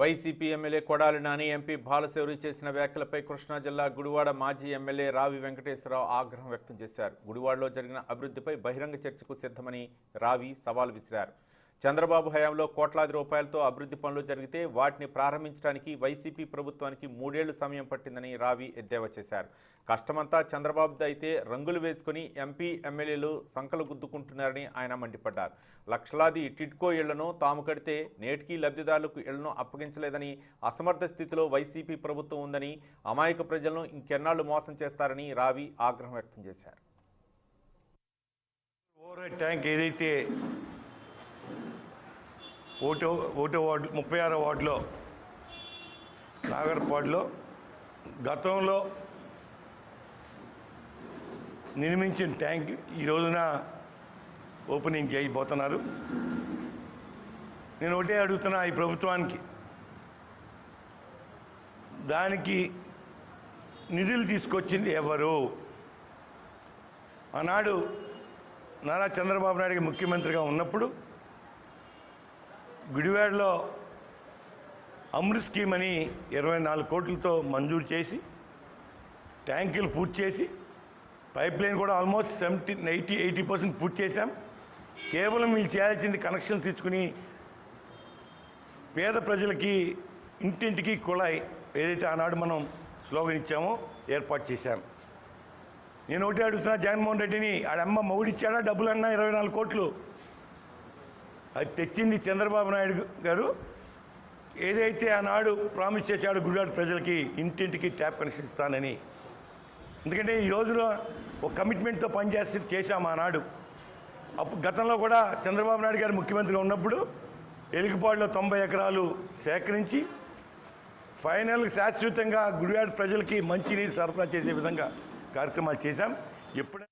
YCP MLA Kodali Nani MP Balashowry చేసిన వ్యాఖ్యలపై కృష్ణా జిల్లా గుడివాడ మాజీ ఎమ్మెల్యే రావి వెంకటేశ్వరరావు ఆగ్రహం వ్యక్తం చేశారు. గుడివాడలో జరిగిన అభివృద్ధిపై బహిరంగ చర్చకు సిద్ధమని రావి సవాల్ విసిరారు. చంద్రబాబు హయాంలో కోట్లాది రూపాయలతో అభివృద్ధి పనులు జరిగితే వాటిని ప్రారంభించడానికి వైసీపీ ప్రభుత్వానికి మూడేళ్ళు సమయం పట్టిందని రావి ఎద్దేవా చేశారు. కష్టమంతా చంద్రబాబుది అయితే రంగులు వేసుకుని ఎంపీ ఎమ్మెల్యేలు సంకలు గుద్దుకుంటున్నారని ఆయన మండిపడ్డారు. లక్షలాది టిట్కో ఇళ్ళను తాము కడితే నేటికీ లబ్ధిదారులకు ఇళ్ళను అప్పగించలేదని అసమర్థ స్థితిలో వైసీపీ ప్రభుత్వం ఉందని అమాయక ప్రజలను ఇంకెన్నాళ్ళు మోసం చేస్తారని రావి ఆగ్రహం వ్యక్తం చేశారు. ఓవర్ ట్యాంక్ ఏదైతే ఓటో ఓటో వార్డు ముప్పై ఆరో వార్డులో నాగర్పాడులో గతంలో నిర్మించిన ట్యాంక్ ఈ రోజున ఓపెనింగ్ చేయబోతున్నారు. నేను ఒకటే అడుగుతున్నా ఈ ప్రభుత్వానికి. దానికి నిధులు తీసుకొచ్చింది ఎవరు? ఆనాడు నారా చంద్రబాబు నాయుడు ముఖ్యమంత్రిగా ఉన్నప్పుడు గుడివాడలో అమృత్ స్కీమ్ అని ఇరవై నాలుగు కోట్లతో మంజూరు చేసి ట్యాంకులు పూర్తి చేసి పైప్ లైన్ కూడా almost seventy eighty eighty percent పూర్తి చేశాం. కేవలం వీళ్ళు చేయాల్సింది కనెక్షన్స్ ఇచ్చుకుని పేద ప్రజలకి ఇంటింటికి కుళాయి ఏదైతే ఆనాడు మనం స్లోగన్ ఇచ్చామో ఏర్పాటు చేశాం. నేను ఒకటి అడుగుతున్నా జగన్మోహన్ రెడ్డిని ఆడమ్మ మొగుడిచ్చాడా? డబ్బులు అన్నా ఇరవై నాలుగు కోట్లు. అది తెచ్చింది చంద్రబాబు నాయుడు గారు. ఏదైతే ఆనాడు ప్రామిస్ చేశాడు గుడివాడ ప్రజలకి ఇంటింటికి ట్యాప్ కనెక్షన్ ఇస్తానని. ఎందుకంటే ఈ రోజులో ఒక కమిట్మెంట్తో పనిచేస్తే చేశాం ఆనాడు. అప్పుడు గతంలో కూడా చంద్రబాబు నాయుడు గారు ముఖ్యమంత్రిగా ఉన్నప్పుడు ఎలుగుపాడులో తొంభై ఎకరాలు సేకరించి ఫైనల్ శాశ్వతంగా గుడివాడ ప్రజలకి మంచినీరు సరఫరా చేసే విధంగా కార్యక్రమాలు చేశాం. ఎప్పుడైనా